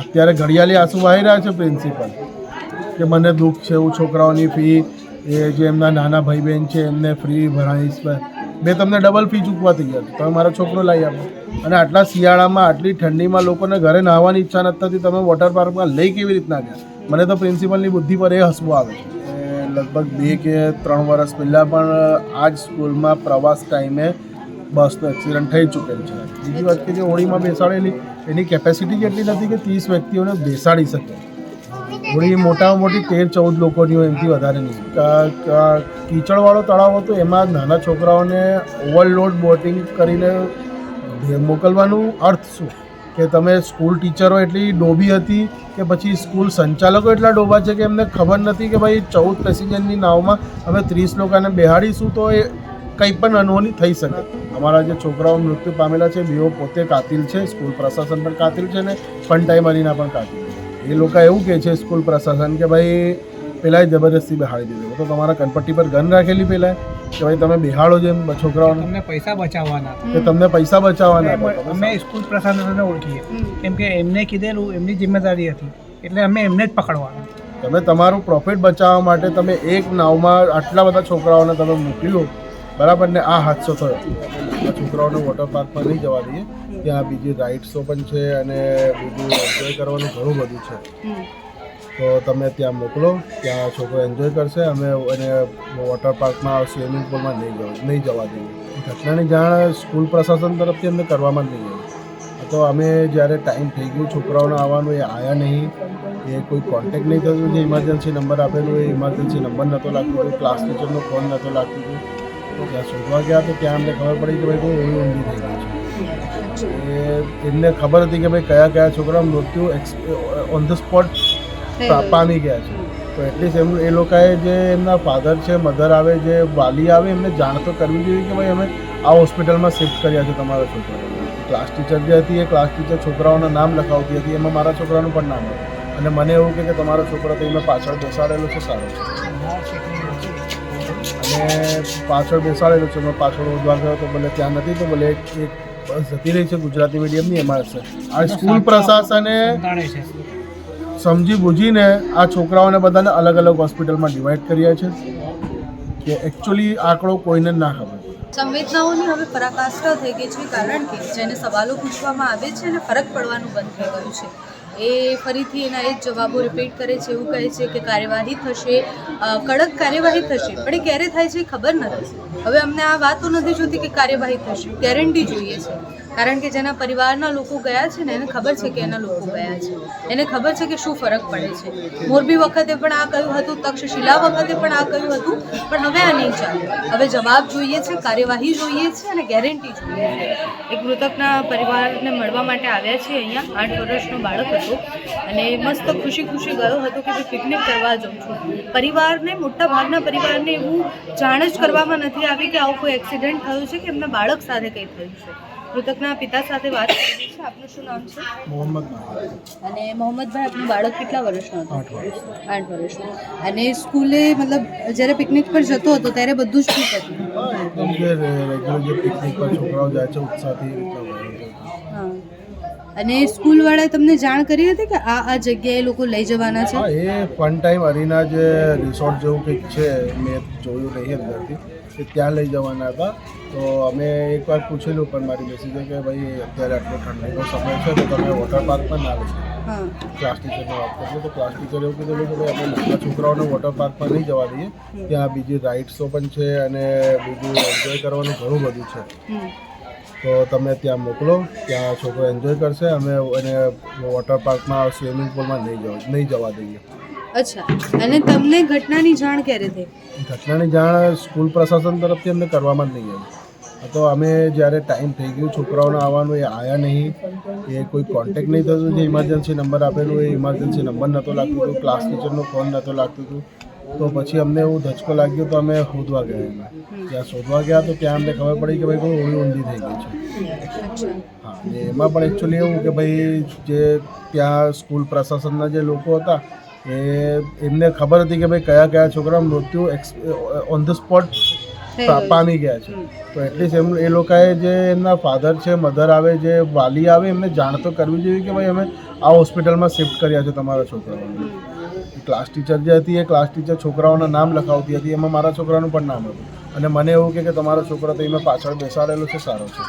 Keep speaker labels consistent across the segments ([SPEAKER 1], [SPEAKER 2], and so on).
[SPEAKER 1] અત્યારે ઘડિયાળી આંસુ વહી રહ્યા છે પ્રિન્સિપલ, કે મને દુઃખ છે એવું છોકરાઓની ફી, એ જે એમના નાના ભાઈ બહેન છે, એમને ફ્રી ભણાવીશ મેં તમને ડબલ ફી ચૂકવા ગયા તમે મારો છોકરો લઈ આપો અને આટલા શિયાળામાં, આટલી ઠંડીમાં લોકોને ઘરે નાહવાની ઈચ્છા નથી તમે વોટર પાર્કમાં લઈ કેવી રીતના ગયા? મને તો પ્રિન્સિપલની બુદ્ધિ પર એ હસવું આવે છે. લગભગ બે કે ત્રણ વર્ષ પહેલાં પણ આ જ સ્કૂલમાં પ્રવાસ ટાઈમે બસનો એક્સિડન્ટ થઈ ચૂકેલ છે. બીજી વાત કે જે હોળીમાં બેસાડેલી એની કેપેસિટી જ એટલી નથી કે ત્રીસ વ્યક્તિઓને બેસાડી શકે. થોડી મોટામાં મોટી તેર, ચૌદ લોકોની હોય એમથી વધારે નહીં. કીચડવાળો તળાવ હતો, એમાં નાના છોકરાઓને ઓવરલોડ બોટિંગ કરીને મોકલવાનું અર્થ શું? કે તમે સ્કૂલ ટીચરો એટલી ડોબી હતી કે પછી સ્કૂલ સંચાલકો એટલા ડોબા છે કે એમને ખબર નથી કે ભાઈ ચૌદ પેસેન્જરની નાવમાં અમે ત્રીસ લોકોને બેહાડીશું તો એ કંઈ પણ અનહોની થઈ શકે. અમારા જે છોકરાઓ મૃત્યુ પામેલા છે બેઓ પોતે કાતિલ છે સ્કૂલ પ્રશાસન પણ કાતિલ છે ને ફંટાઈ મરીના પણ કાતિલ છે. એ લોકો એવું કહે છે સ્કૂલ પ્રશાસન કે ભાઈ પહેલાં જબરદસ્તી બેહાડી દીધો. તો તમારા કનપટ્ટી પર ગન રાખેલી પહેલાં કે ભાઈ તમે બેહાડો જેમ એમ છોકરાઓને.
[SPEAKER 2] તમને પૈસા બચાવવાના.
[SPEAKER 1] કે તમને પૈસા બચાવવાના.
[SPEAKER 2] અમે- સ્કૂલ પ્રશાસનને ઓળખીએ. કેમ કે એમને કીધેલું એમની જિમ્મેદારી હતી. એટલે અમે એમને જ પકડવાના.
[SPEAKER 1] તમે તમારું પ્રોફિટ બચાવવા માટે તમે એક નાવમાં આટલા બધા છોકરાઓને તમે મોકલ્યો લો બરાબર ને આ હાદસો થયો. આ છોકરાઓને વોટર પાર્કમાં નહીં જવા દઈએ. ત્યાં બીજી રાઇડ્સો પણ છે અને બીજું એન્જોય કરવાનું ઘણું બધું છે. તો તમે ત્યાં મોકલો, ત્યાં છોકરો એન્જોય કરશે, અમે એને વોટર પાર્કમાં સ્વિમિંગ પુલમાં નહીં જવા નહીં જવા દઈએ. ઘટનાની જાણ સ્કૂલ પ્રશાસન તરફથી અમને કરવામાં નહીં આવી. તો અમે જ્યારે ટાઈમ થઈ ગયું, છોકરાઓને આવવાનું, એ આવ્યા નહીં. એ કોઈ કોન્ટેક્ટ નહીં થતું જે ઇમરજન્સી નંબર આપેલું, એ ઇમરજન્સી નંબર નહોતો લાગતો ક્લાસ ટીચરનો ફોન નહોતો લાગતું. તો ત્યાં શોધવા ગયા તો ત્યાં અમને ખબર પડી કે ભાઈ કોઈ ઓળી ઊંધી થઈ ગઈ છે. એ એમને ખબર હતી કે ભાઈ કયા કયા છોકરા મૃત્યુ ઓન ધ સ્પોટ પામી ગયા છે. તો એટલીસ્ટ એમનું એ લોકોએ જે એમના ફાધર છે મધર આવે જે વાલી આવે એમને જાણ તો કરવી જોઈએ કે ભાઈ અમે આ હોસ્પિટલમાં શિફ્ટ કર્યા છે તમારા છોકરાઓને ક્લાસ ટીચર જે હતી એ ક્લાસ ટીચર છોકરાઓના નામ લખાવતી હતી એમાં મારા છોકરાનું પણ નામ હતું. અને મને એવું કહે કે તમારો છોકરો તો એમને પાછળ બેસાડેલો છે સારો છે. અને પાછળ બેસાડેલો છે મેં પાછળ ઓદવા ગયો તો ભલે ત્યાં નથી તો ભલે એક બસ જતી રહી છે ગુજરાતી મીડિયમની એમાં આ સ્કૂલ પ્રશાસને સમજી બુજીને આ છોકરાઓને બધાને અલગ અલગ હોસ્પિટલમાં ડિવાઈડ કર્યા છે કે એકચ્યુઅલી આંકડો કોઈને ના ખબર.
[SPEAKER 3] સંવેદનાઓની હવે પરાકાષ્ઠા થઈ ગઈ છે કારણ કે જેને સવાલો પૂછવામાં આવે છે અને ફરક પડવાનું બંધ થઈ ગયું છે. એ ફરીથી એના એ જ જવાબો રિપીટ કરે છે એવું કહે છે કે કાર્યવાહી થશે કડક કાર્યવાહી થશે. પણ એ ક્યારે થાય છે ખબર નથી. હવે અમને આ વાતો નથી જોતી કે કાર્યવાહી થશે. ગેરંટી જોઈએ છે. કારણ કે જેના પરિવારના લોકો ગયા છે ને, એને ખબર છે કે એના લોકો ગયા છે. એને ખબર છે કે શું ફરક પડે છે. મોરબી વખતે પણ આ કહ્યું હતું, તક્ષશિલા વખતે પણ આ કહ્યું હતું, પણ હવે આ નહીં ચાલે. હવે જવાબ જોઈએ છે, કાર્યવાહી જોઈએ છે અને ગેરંટી જોઈએ છે. એક મૃતકના પરિવારને મળવા માટે આવ્યા છીએ અહીંયા. આઠ વર્ષનો બાળક હતો અને મસ્ત ખુશી ખુશી ગયો હતો કે હું પિકનિક કરવા જાઉં છું. પરિવારને, મોટા ભાગના પરિવારને એવું જાણ જ કરવામાં નથી આવી કે આવું કોઈ એક્સિડન્ટ થયું છે કે એમના બાળક સાથે કંઈ થયું છે. મૃતકના પિતા સાથે વાત કરી છે. આપનું શું નામ છે?
[SPEAKER 1] મોહમ્મદ
[SPEAKER 3] અને મોહમ્મદભાઈ આપનું બાળક કેટલા વર્ષનો હતો?
[SPEAKER 1] આઠ વર્ષ.
[SPEAKER 3] વર્ષનો. અને સ્કૂલે મતલબ જ્યારે પિકનિક પર જતો હતો ત્યારે બધું જ ઠીક હતું?
[SPEAKER 1] હા, એકદમ જે પિકનિક પર છોકરાઓ જાય છે ઉત્સાહથી.
[SPEAKER 3] હા. અને સ્કૂલવાળાએ તમને જાણ કરી હતી કે આ આ જગ્યાએ લોકો લઈ જવાના છે?
[SPEAKER 1] એ ફન ટાઈમ અરીના જે રિસોર્ટ જેવું કંઈક છે મેં જોયું નહીં અંદરથી કે ત્યાં લઈ જવાના હતા? તો અમે એકવાર પૂછેલું પણ મારી મેસેજે કે ભાઈ અત્યારે આટલો ઠંડીનો સમય છે તો તમે વોટર પણ ના લઈ ક્લાસ ટીચરને વાત કરીએ તો ક્લાસ ટીચર એવું કીધું કે ભાઈ અમે નાના છોકરાઓને વોટર પાર્કમાં નહીં જવા દઈએ. ત્યાં બીજી રાઇડ્સો પણ છે અને બીજું એન્જોય કરવાનું ઘણું બધું છે. તો તમે ત્યાં મોકલો ત્યાં છોકરો એન્જોય કરશે અમે એને વોટર પાર્કમાં સ્વિમિંગ પુલમાં નહીં જવા નહીં જવા દઈએ.
[SPEAKER 3] અચ્છા. અને તમને ઘટનાની જાણ ક્યારે થઈ?
[SPEAKER 1] ઘટનાની જાણ સ્કૂલ પ્રશાસન તરફથી અમને કરવામાં જ નહીં આવી. તો અમે જ્યારે ટાઈમ થઈ ગયો છોકરાઓને આવવાનું એ આવ્યા નહીં. એ કોઈ કોન્ટેક્ટ નહીં થતું જે ઇમરજન્સી નંબર આપેલું એ ઇમરજન્સી નંબર નહોતો લાગતો હતો ક્લાસ ટીચરનો ફોન નહોતો લાગતું હતો. તો પછી અમને એવું ધચકો લાગ્યો તો અમે શોધવા ગયા એમાં. ત્યાં શોધવા ગયા તો ત્યાં અમને ખબર પડી કે ભાઈ કોઈ ઓળી ઊંધી થઈ ગઈ છે. હા એમાં પણ એકચ્યુઅલી એવું કે ભાઈ જે ત્યાં સ્કૂલ પ્રશાસનના જે લોકો હતા એ એમને ખબર હતી કે ભાઈ કયા કયા છોકરા મૃત્યુ ઓન ધ સ્પોટ પામી ગયા છે. તો એટલીસ્ટ એમ એ લોકોએ જે એમના ફાધર છે મધર આવે જે વાલી આવે એમને જાણ તો કરવી જોઈએ કે ભાઈ અમે આ હોસ્પિટલમાં શિફ્ટ કર્યા છે તમારા છોકરાઓને. ક્લાસ ટીચર જે હતી એ ક્લાસ ટીચર છોકરાઓના નામ લખાવતી હતી એમાં મારા છોકરાનું પણ નામ હતું. અને મને એવું કે તમારો છોકરો તો એમાં પાછળ બેસાડેલો છે સારો છે.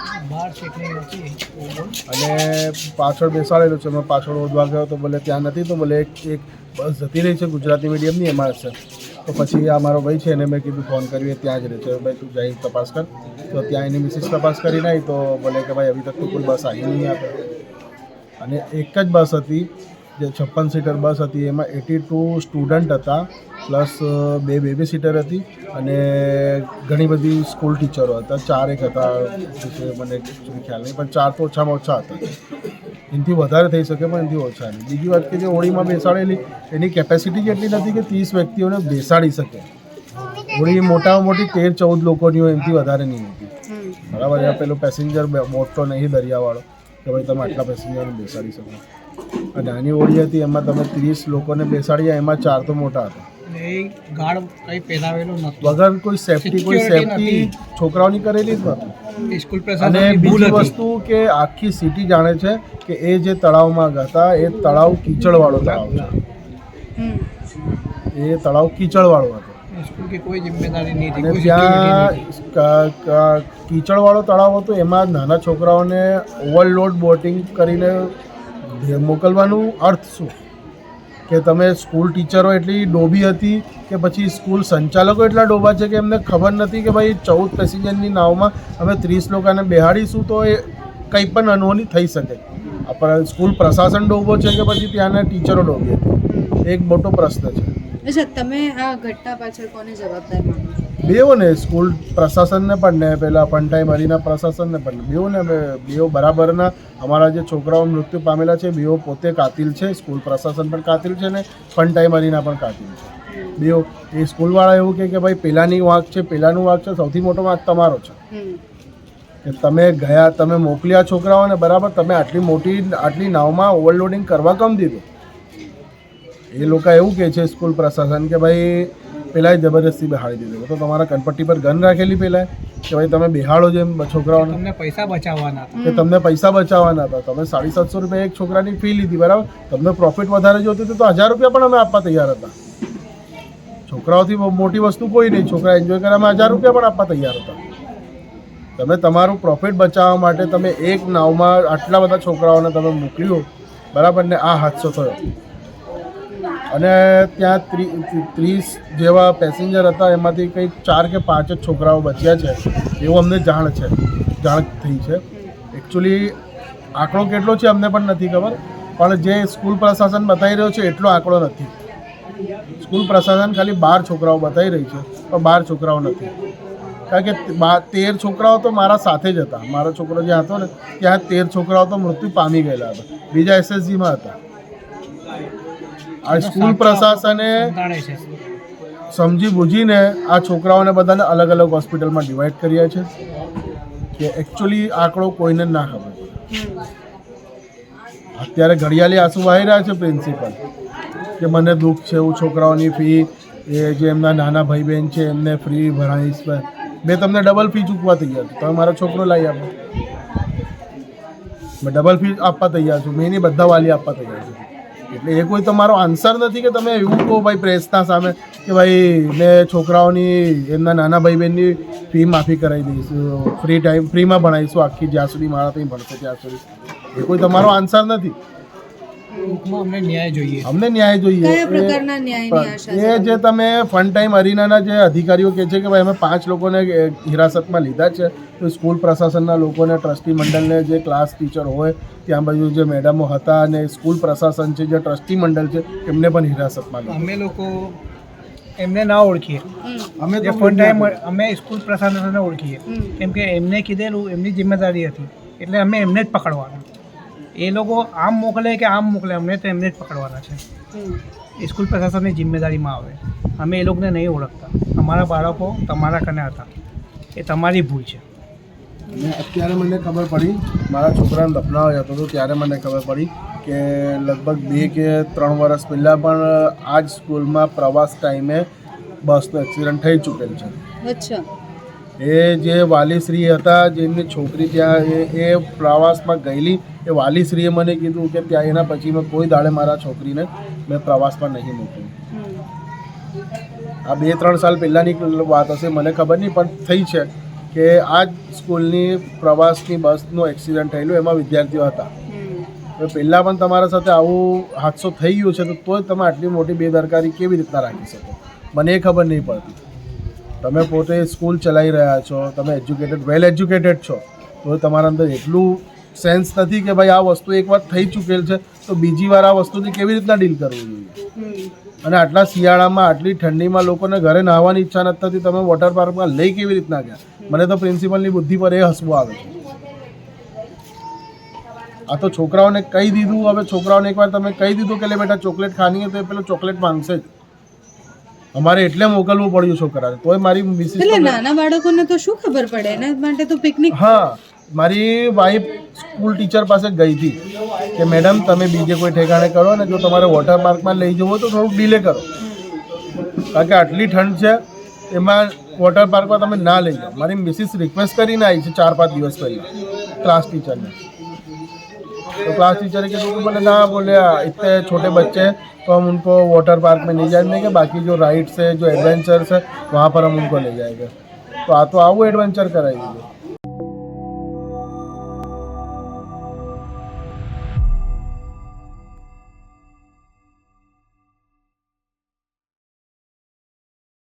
[SPEAKER 1] અને પાછળ બેસાડેલો છે મેં પાછળ ઓદવા ગયો તો બોલે ત્યાં નથી તો બોલે એક એક બસ જતી રહી છે ગુજરાતી મીડિયમની એમાં છે. તો પછી આ મારો ભાઈ છે એને મેં કીધું ફોન કરીએ એ ત્યાં જ રહે છે. ભાઈ તું જઈ તપાસ કર. તો ત્યાં એની મિસિસ તપાસ કરી નાખી તો બોલે કે ભાઈ અભી તક તો કોઈ બસ આવી નહીં આપે. અને એક જ બસ હતી જે છપ્પન સીટર બસ હતી એમાં એટી ટુ સ્ટુડન્ટ હતા પ્લસ બે બેબી સીટર હતી અને ઘણી બધી સ્કૂલ ટીચરો હતા ચાર એક હતા મને ખ્યાલ નહીં પણ ચાર તો ઓછામાં ઓછા હતા. એનાથી વધારે થઈ શકે પણ એનાથી ઓછા નહીં. બીજી વાત કે જે હોળીમાં બેસાડેલી એની કેપેસિટી એટલી નથી કે ત્રીસ વ્યક્તિઓને બેસાડી શકે. હોળી મોટામાં મોટી તેર ચૌદ લોકોની હોય એમથી વધારે નહીં હતી. બરાબર એ પેલો પેસેન્જર મોટો નહીં દરિયાવાળો કે ભાઈ તમે આટલા પેસેન્જરને બેસાડી શકો. નાની ઓળી હતી એમાં તમે ત્રીસ લોકોને બેસાડ્યા એમાં ચાર તો મોટા હતા. વગર કોઈ સેફટી કોઈ સેફટી છોકરાઓની કરેલી જ નથી અને બીજી વસ્તુ કે આખી સિટી જાણે છે કે એ જે તળાવમાં ગતા એ તળાવ કીચડવાળો તળાવ છે. એ તળાવ કીચડવાળો હતો. કીચડવાળો તળાવ હતો એમાં નાના છોકરાઓને ઓવરલોડ બોટિંગ કરીને મોકલવાનું અર્થ શું? કે તમે સ્કૂલ ટીચરો એટલી ડોબી હતી કે પછી સ્કૂલ સંચાલકો એટલા ડોબા છે કે એમને ખબર નથી કે ભાઈ ચૌદ પેસેન્જરની નાવમાં અમે ત્રીસ લોકોને બેહાડીશું તો એ કંઈ પણ અનહોની થઈ શકે. આપણે સ્કૂલ પ્રશાસન ડોબો છે કે પછી ત્યાંના ટીચરો ડોબી? હતી એક મોટો પ્રશ્ન છે.
[SPEAKER 3] અચ્છા, તમે આ ઘટના પાછળ કોને જવાબદાર
[SPEAKER 1] બેઓને સ્કૂલ પ્રશાસનને પણ ને પેલા ફંટાઈ મરીના પ્રશાસનને પણ બેઓને અમે બેઓ બરાબરના અમારા જે છોકરાઓ મૃત્યુ પામેલા છે બેઓ પોતે કાતિલ છે સ્કૂલ પ્રશાસન પણ કાતિલ છે ને ફંટાઈ મરીના પણ કાતિલ છે. બેઓ એ સ્કૂલવાળા એવું કહે કે ભાઈ પેલાની વાંક છે પેલાનું વાંક છે સૌથી મોટો વાંક તમારો છે. કે તમે ગયા તમે મોકલ્યા છોકરાઓને બરાબર તમે આટલી મોટી આટલી નાવમાં ઓવરલોડિંગ કરવા કમ દીધું. એ લોકો એવું કહે છે સ્કૂલ પ્રશાસન કે ભાઈ પેલા જબરદસ્તી બેહાડી દીધો. તો તમારા કનપટ્ટી પર ગન રાખેલી પેલા કે ભાઈ તમે બેહાડો જેમ છોકરાઓને.
[SPEAKER 2] તમને પૈસા બચાવવાના
[SPEAKER 1] કે તમને પૈસા બચાવવાના હતા. તમે સાડી સાતસો રૂપિયા એક છોકરાની ફી લીધી બરાબર? તમને પ્રોફિટ વધારે જોતું હતું તો હજાર રૂપિયા પણ અમે આપવા તૈયાર હતા. છોકરાઓથી મોટી વસ્તુ કોઈ નહીં. છોકરા એન્જોય કરે અમે હજાર રૂપિયા પણ આપવા તૈયાર હતા. તમે તમારું પ્રોફિટ બચાવવા માટે તમે એક નાવમાં આટલા બધા છોકરાઓને તમે મોકલ્યું. બરાબર? ને આ હાદસો થયો. અને ત્યાં ત્રી- ત્રીસ જેવા પેસેન્જર હતા, એમાંથી કંઈક ચાર કે પાંચ જ છોકરાઓ બચ્યા છે, એવું અમને જાણ છે, જાણ થઈ છે. એકચ્યુઅલી આંકડો કેટલો છે અમને પણ નથી ખબર, પણ જે સ્કૂલ પ્રશાસન બતાવી રહ્યો છે, એટલો આંકડો નથી. સ્કૂલ પ્રશાસન ખાલી બાર છોકરાઓ બતાવી રહી છે, પણ બાર છોકરાઓ નથી. કારણ કે તેર છોકરાઓ તો મારા સાથે જ હતા. મારો છોકરો જ્યાં હતો ને, ત્યાં તેર છોકરાઓ તો મૃત્યુ પામી ગયેલા હતા. બીજા એસએસજીમાં હતા. આ સ્કૂલ પ્રશાસને સમજી બુજીને આ છોકરાઓને બધાને અલગ અલગ હોસ્પિટલમાં ડિવાઈડ કર્યા છે કે એકચ્યુઅલી આંકડો કોઈને ના ખબર. અત્યારે ઘડિયાળી આંસુ વાહી રહ્યા છે પ્રિન્સિપલ કે મને દુઃખ છે હું છોકરાઓની ફી એ જે એમના નાના ભાઈ બહેન છે એમને ફ્રી ભણાવીશ મેં તમને ડબલ ફી ચૂકવા તૈયાર છું. તમે મારો છોકરો લાવી આપો. મેં ડબલ ફી આપવા તૈયાર છું. મેં એની બધા વાલી આપવા તૈયાર છું. એટલે એ કોઈ તમારો આન્સર નથી કે તમે એવું કહો ભાઈ પ્રેસના સામે કે ભાઈ મેં છોકરાઓની, એમના નાના ભાઈ બહેનની ફી માફી કરાવી દઈશું ફ્રી ટાઈમ ફ્રીમાં ભણાવીશું, આખી જ્યાં સુધી મારા ત્યાં ભણશે ત્યાં સુધી. એ કોઈ તમારો આન્સર નથી.
[SPEAKER 2] ટૂંકમાં અમને ન્યાય જોઈએ.
[SPEAKER 1] અમને ન્યાય જોઈએ. એ-
[SPEAKER 3] પ્રકારના ન્યાયની આશા છે
[SPEAKER 1] એ જે તમે ફન ટાઈમ અરીનાના જે અધિકારીઓ કહે છે કે ભાઈ અમે પાંચ લોકોને હિરાસતમાં લીધા છે તો સ્કૂલ પ્રશાસનના લોકોને ટ્રસ્ટી મંડળને જે ક્લાસ ટીચર હોય ત્યાં બાજુ જે મેડમો હતા અને સ્કૂલ પ્રશાસન છે જે ટ્રસ્ટી મંડળ છે એમને પણ હિરાસતમાં લીધા.
[SPEAKER 2] અમે લોકો એમને ના ઓળખીએ.
[SPEAKER 1] અમે તો
[SPEAKER 2] ફન ટાઈમ અમે સ્કૂલ પ્રશાસનને ઓળખીએ. કેમ કે એમને કીધેલું એમની જિમ્મેદારી હતી. એટલે અમે એમને જ પકડવાના. એ લોકો આમ મોકલે કે આમ મોકલે અમને તો એમને જ પકડવાના છે. સ્કૂલ પ્રશાસનની જિમ્મેદારીમાં આવે. અમે એ લોકોને નહીં ઓળખતા. અમારા બાળકો તમારા કને હતા. એ તમારી ભૂલ છે.
[SPEAKER 1] અને અત્યારે મને ખબર પડી મારા છોકરાને જતો હતો ત્યારે મને ખબર પડી કે લગભગ બે કે ત્રણ વર્ષ પહેલાં પણ આ જ સ્કૂલમાં પ્રવાસ ટાઈમે બસનો એક્સિડન્ટ થઈ ચૂકેલ છે.
[SPEAKER 3] અચ્છા.
[SPEAKER 1] એ જે વાલીશ્રી હતા જેમની છોકરી ત્યાં એ એ પ્રવાસમાં ગયેલી એ વાલીશ્રીએ મને કીધું કે ત્યાં એના પછી મેં કોઈ દાડે મારા છોકરીને મેં પ્રવાસમાં નહીં મૂક્યું. આ બે, ત્રણ સાલ પહેલાંની વાત હશે, મને ખબર નહીં, પણ થઈ છે કે આ જ સ્કૂલની પ્રવાસની બસનું એક્સિડન્ટ થયેલું, એમાં વિદ્યાર્થીઓ હતા. તો પહેલાં પણ તમારા સાથે આવું હાદસો થઈ ગયું છે, તો તોય તમે આટલી મોટી બેદરકારી કેવી રીતના રાખી શકો? મને એ ખબર નહીં પડતી. તમે પોતે સ્કૂલ ચલાવી રહ્યા છો, તમે એજ્યુકેટેડ, વેલ એજ્યુકેટેડ છો, તો તમારા અંદર એટલું સેન્સ નથી કે ભાઈ આ વસ્તુ એકવાર થઈ ચૂકેલ છે તો બીજી વાર આ વસ્તુથી કેવી રીતના ડીલ કરવું જોઈએ? અને આટલા શિયાળામાં આટલી ઠંડીમાં લોકોને ઘરે નાહવાની ઈચ્છા નથી થતી તમે વોટર પાર્કમાં લઈ કેવી રીતના ગયા? મને તો પ્રિન્સિપલની બુદ્ધિ પર એ હસવું આવે છે. આ તો છોકરાઓને કહી દીધું હવે છોકરાઓને એકવાર તમે કહી દીધું કે લે બેટા ચોકલેટ ખાની હોય તો એ પેલો ચોકલેટ માંગશે જ. અમારે એટલે મોકલવું પડ્યું છોકરાને. તોય મારી મિસિસ
[SPEAKER 3] એટલે નાના બાળકોને તો શું ખબર પડે? એના માટે તો પિકનિક
[SPEAKER 1] હા. મારી વાઈફ સ્કૂલ ટીચર પાસે ગઈ હતી કે મેડમ તમે બીજે કોઈ ઠેકાણે કરો ને જો તમારે વોટર પાર્કમાં લઈ જવું હોય તો થોડુંક ડીલે કરો કારણ કે આટલી ઠંડ છે એમાં વોટર પાર્કમાં તમે ના લઈ જાઓ મારી મિસિસ રિક્વેસ્ટ કરીને આવી છે ચાર પાંચ દિવસ પહેલાં क्लास टीचर ने तो क्लास टीचर के तो बोले ना बोले इतने छोटे बच्चे हैं तो हम उनको वाटर पार्क में नहीं जाने देंगे बाकी जो राइड्स है जो एडवेंचर्स है वहाँ पर हम उनको ले जाएंगे तो आ तो आओ एडवेंचर कराइए